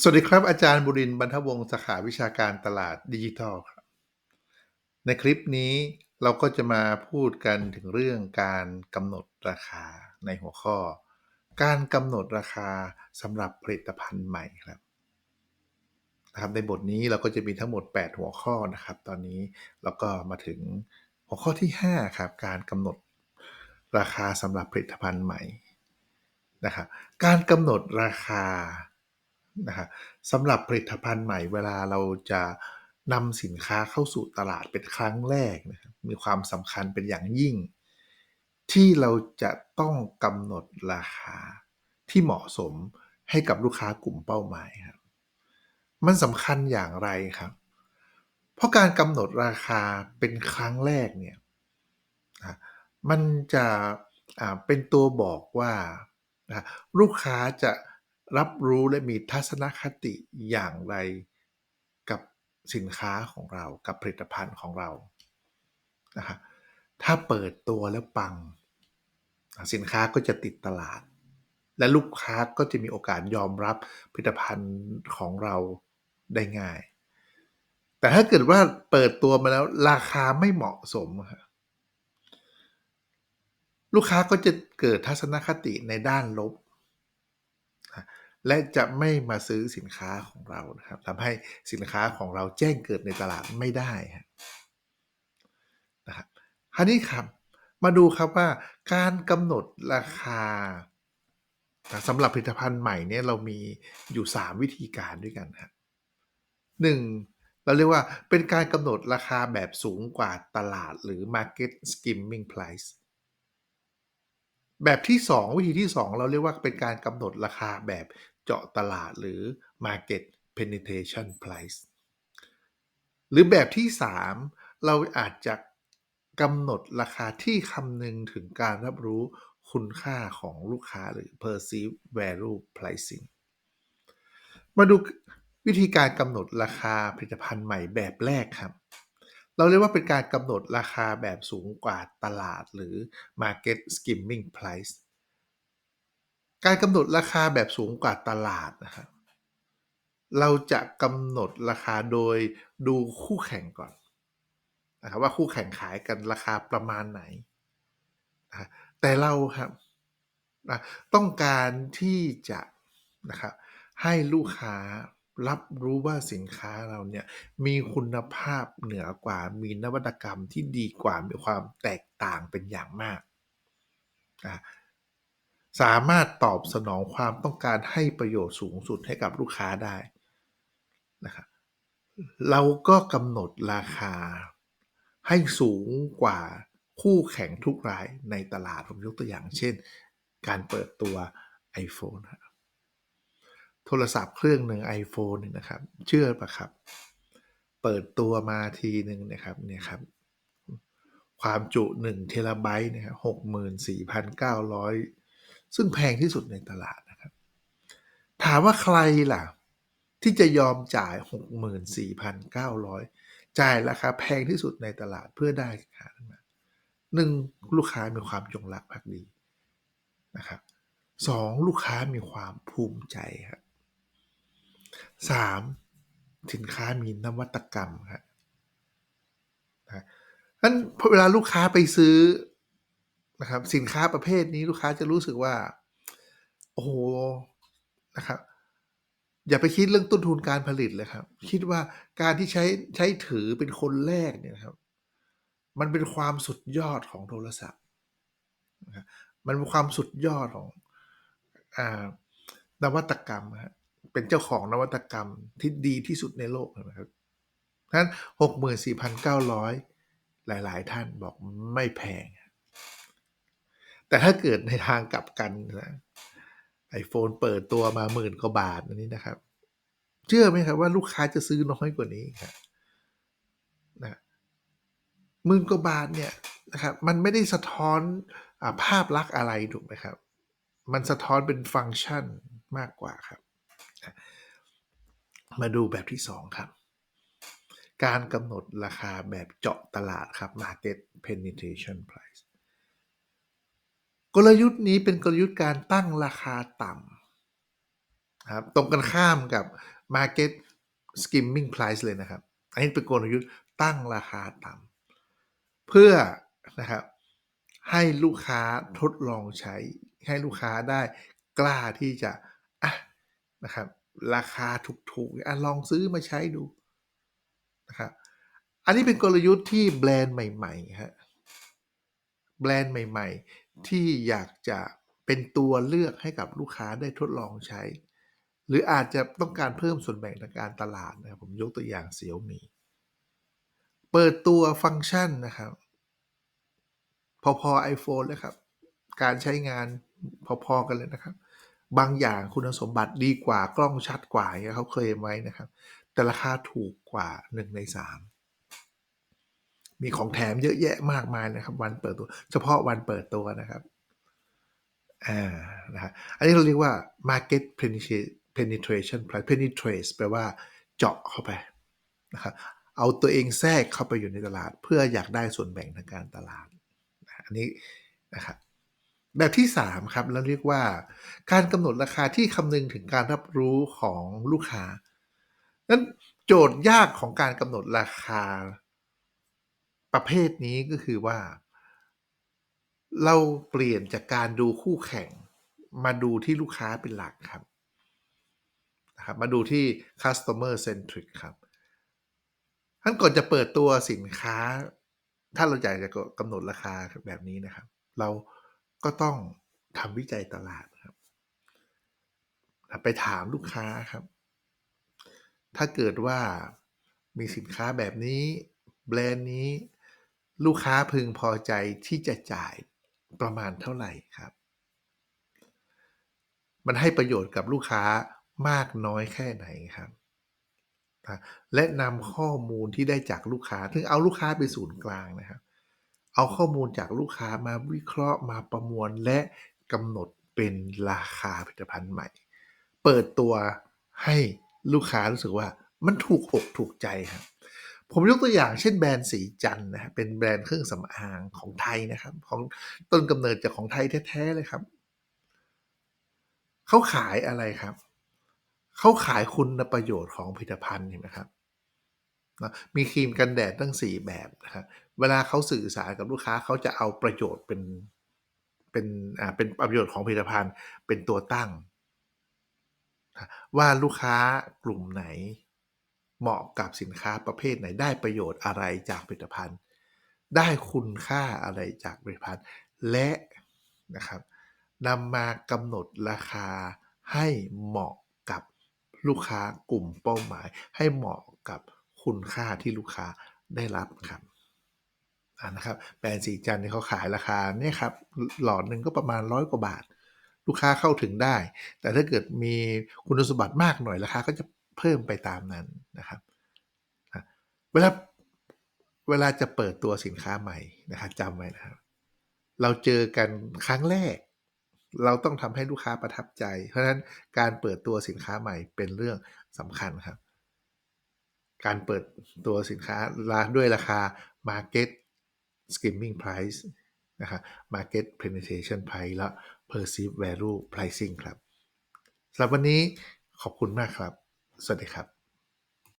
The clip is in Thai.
สวัสดีครับ อาจารย์บุรินบรรทวงศ์สาขาวิชาการตลาดดิจิทัลครับในคลิปนี้เราก็จะมาพูดกันถึงเรื่องการกำหนดราคาในหัวข้อ การกำหนดราคาสำหรับผลิตภัณฑ์ใหม่ครับนะครับในบทนี้เราก็จะมีทั้งหมด 8 หัวข้อนะครับ ตอนนี้แล้วก็มาถึงหัวข้อที่ 5 ครับ การกำหนดราคาสำหรับผลิตภัณฑ์ใหม่นะครับการกำหนดราคา นะครับสำหรับผลิตภัณฑ์ใหม่เวลาเราจะนำสินค้าเข้าสู่ตลาดเป็นครั้งแรกนะครับมีความสำคัญเป็นอย่างยิ่ง ที่เราจะต้องกำหนดราคาที่เหมาะสมให้กับลูกค้ากลุ่มเป้าหมายครับมันสำคัญอย่างไรครับ เพราะการกำหนดราคาเป็นครั้งแรกเนี่ยมันจะเป็นตัวบอกว่าลูกค้าจะ รับรู้และมีทัศนคติอย่างไรกับสินค้าของเรากับผลิตภัณฑ์ของเรานะฮะถ้าเปิดตัวแล้วปัง สินค้าก็จะติดตลาด และลูกค้าก็จะมีโอกาสยอมรับผลิตภัณฑ์ของเราได้ง่าย แต่ถ้าเกิดว่าเปิดตัวมาแล้วราคาไม่เหมาะสม ลูกค้าก็จะเกิดทัศนคติในด้านลบ และจะไม่มาซื้อสินค้าของเรานะครับทำให้สินค้าของเราแจ้งเกิดในตลาดไม่ได้นะครับคราวนี้ครับมาดูครับว่าการกำหนดราคาสำหรับผลิตภัณฑ์ใหม่เนี่ยเรามีอยู่ 3 วิธีการด้วยกันครับหนึ่งเราเรียกว่าเป็นการกำหนดราคาแบบสูงกว่าตลาดหรือ market skimming price แบบที่ 2 วิธีที่ 2 เราเรียกว่าเป็นการกำหนดราคาแบบ เจาะตลาดหรือ market penetration price หรือแบบที่ 3 เราอาจจะกำหนดราคาที่คำนึงถึงการรับรู้คุณค่าของลูกค้าหรือ perceived value pricing มาดูวิธีการกำหนดราคาผลิตภัณฑ์ใหม่แบบแรกครับ เราเรียกว่าเป็นการกำหนดราคาแบบสูงกว่าตลาดหรือ market skimming price การกำหนดราคาแบบสูงกว่าตลาดนะครับเราจะกำหนดราคาโดยดูคู่แข่งก่อนนะครับว่าคู่แข่งขายกันราคาประมาณไหนนะแต่เราครับนะต้องการที่จะนะครับให้ลูกค้ารับรู้ว่าสินค้าเราเนี่ยมีคุณภาพเหนือกว่ามีนวัตกรรมที่ดีกว่ามีความแตกต่างเป็นอย่างมากนะ สามารถตอบสนองความต้องการให้ประโยชน์สูงสุดให้กับลูกค้าได้นะครับเราก็กำหนดราคาให้สูงกว่าคู่แข่งทุกรายในตลาดผมยกตัวอย่างเช่น การเปิดตัว iPhone โทรศัพท์เครื่องหนึ่ง iPhone นึ่นะครับ เชื่อปะครับ เปิดตัวมาทีหนึ่งนะครับเนี่ยครับ ความจุ1เทราไบต์นะครับหกหมื่นสี่พันเก้าร้อย ซึ่งแพงที่สุดในตลาดนะครับ ถามว่าใครล่ะ ที่จะยอมจ่าย 64,900 จ่ายราคาแพงที่สุดในตลาดเพื่อได้สินค้านั้นมาหนึ่งลูกค้ามีความจงรักภักดีนะครับสองลูกค้ามีความภูมิใจครับสามสินค้ามีนวัตกรรมครับนะนั้นเวลาลูกค้าไปซื้อ นะครับ สินค้าประเภทนี้ลูกค้าจะรู้สึกว่า โอ้โหนะครับ อย่าไปคิดเรื่องต้นทุนการผลิตเลยครับ คิดว่าการที่ใช้ใช้ถือเป็นคนแรกเนี่ยครับ มันเป็นความสุดยอดของโทรศัพท์นะมันเป็นความสุดยอดของอนวัตกรรมฮะเป็นเจ้าของนวัตกรรมที่ดีที่สุดในโลกนะครับนั้นหกหมื่นสี่พันเก้าร้อยหลาย ๆ ท่านบอกไม่แพง แต่ถ้าเกิดในทางกลับกันนะไอโฟนเปิดตัวมาหมื่นกว่าบาทอันนี้นะครับ เชื่อไหมครับว่าลูกค้าจะซื้อน้อยกว่านี้ครับนะหมื่นกว่าบาทเนี่ยนะครับมันไม่ได้สะท้อนอภาพลักษณ์อะไรถูกไหมครับ มันสะท้อนเป็นฟังก์ชันมากกว่าครับ มาดูแบบที่ 2 ครับ การกำหนดราคาแบบเจาะตลาดครับ market penetration price กลยุทธ์นี้เป็นกลยุทธ์การตั้งราคาต่ำครับตรงกันข้ามกับ market skimming price เลยนะครับ อันนี้เป็นกลยุทธ์ตั้งราคาต่ำเพื่อนะครับให้ลูกค้าทดลองใช้ ให้ลูกค้าได้กล้าที่จะอะนะครับราคาถูกๆอะลองซื้อมาใช้ดูนะครับอันนี้เป็นกลยุทธ์ที่แบรนด์ใหม่ๆฮะแบรนด์ใหม่ๆ ที่อยากจะเป็นตัวเลือกให้กับลูกค้าได้ทดลองใช้ หรืออาจจะต้องการเพิ่มส่วนแบ่งทางการตลาดนะครับผมยกตัวอย่างเสี่ยวมีเปิดตัวฟังก์ชันนะครับ พอๆ iPhone เลยครับ การใช้งานพอๆกันเลยนะครับ บางอย่างคุณสมบัติดีกว่ากล้องชัดกว่าเนี่ยเขาเคลมไว้นะครับ แต่ราคาถูกกว่า 1 ใน 3 มีของแถมเยอะแยะมากมายนะครับ วันเปิดตัว เฉพาะวันเปิดตัวนะครับอ่านะฮะอันนี้เราเรียกว่า market penetration price penetrate แปลว่าเจาะเข้าไปนะครับเอาตัวเองแทรกเข้าไปอยู่ในตลาด เพื่ออยากได้ส่วนแบ่งทางการตลาด อันนี้นะครับแบบที่ 3 ครับเราเรียกว่าการกำหนดราคาที่คำนึงถึงการรับรู้ของลูกค้านั้นโจทย์ยากของการกำหนดราคา ประเภทนี้ก็คือว่า เราเปลี่ยนจากการดูคู่แข่ง มาดูที่ลูกค้าเป็นหลักครับนะครับมาดูที่ customer centric ครับท่านก่อนจะเปิดตัวสินค้า ถ้าเราอยากจะกำหนดราคาแบบนี้นะครับ เราก็ต้องทำวิจัยตลาดครับ ไปถามลูกค้าครับ ถ้าเกิดว่ามีสินค้าแบบนี้ แบรนด์นี้ ลูกค้าพึงพอใจที่จะจ่ายประมาณเท่าไหร่ครับ มันให้ประโยชน์กับลูกค้ามากน้อยแค่ไหนครับ และนำข้อมูลที่ได้จากลูกค้าถึงเอาลูกค้าไปศูนย์กลางนะครับ เอาข้อมูลจากลูกค้ามาวิเคราะห์มาประมวลและกำหนดเป็นราคาผลิตภัณฑ์ใหม่ เปิดตัวให้ลูกค้ารู้สึกว่ามันถูกอกถูกใจครับ ผมยกตัวอย่างเช่นแบรนด์สีจันนะเป็นแบรนด์เครื่องสำอางของไทยนะครับ ของต้นกำเนิดจากของไทยแท้ๆเลยครับเขาขายอะไรครับเขาขายคุณประโยชน์ของผลิตภัณฑ์เห็นไหมครับมีครีมกันแดดตั้ง 4 แบบนะครับเวลาเขาสื่อสารกับลูกค้าเขาจะเอาประโยชน์เป็นเป็นอ่าเป็นประโยชน์ของผลิตภัณฑ์เป็นตัวตั้ง ว่าลูกค้ากลุ่มไหน เหมาะกับสินค้าประเภทไหนได้ประโยชน์อะไรจากผลิตภัณฑ์ ได้คุณค่าอะไรจากผลิตภัณฑ์ และนะครับนำมากำหนดราคาให้เหมาะกับลูกค้ากลุ่มเป้าหมาย ให้เหมาะกับคุณค่าที่ลูกค้าได้รับครับนะครับแบรนด์สีจันที่เขาขายราคาเนี่ยครับหลอดหนึ่งก็ประมาณร้อยกว่าบาท ลูกค้าเข้าถึงได้ แต่ถ้าเกิดมีคุณสมบัติมากหน่อยราคาก็จะ เพิ่มไปตามนั้นนะครับเวลาเวลาจะเปิดตัวสินค้าใหม่นะครับจำไว้นะครับ เราเจอกันครั้งแรก เราต้องทำให้ลูกค้าประทับใจ เพราะฉะนั้นการเปิดตัวสินค้าใหม่เป็นเรื่องสำคัญครับ การเปิดตัวสินค้าด้วยราคา market skimming price นะครับ market penetration price และ perceived value pricing ครับสำหรับวันนี้ขอบคุณมากครับ สวัสดีครับ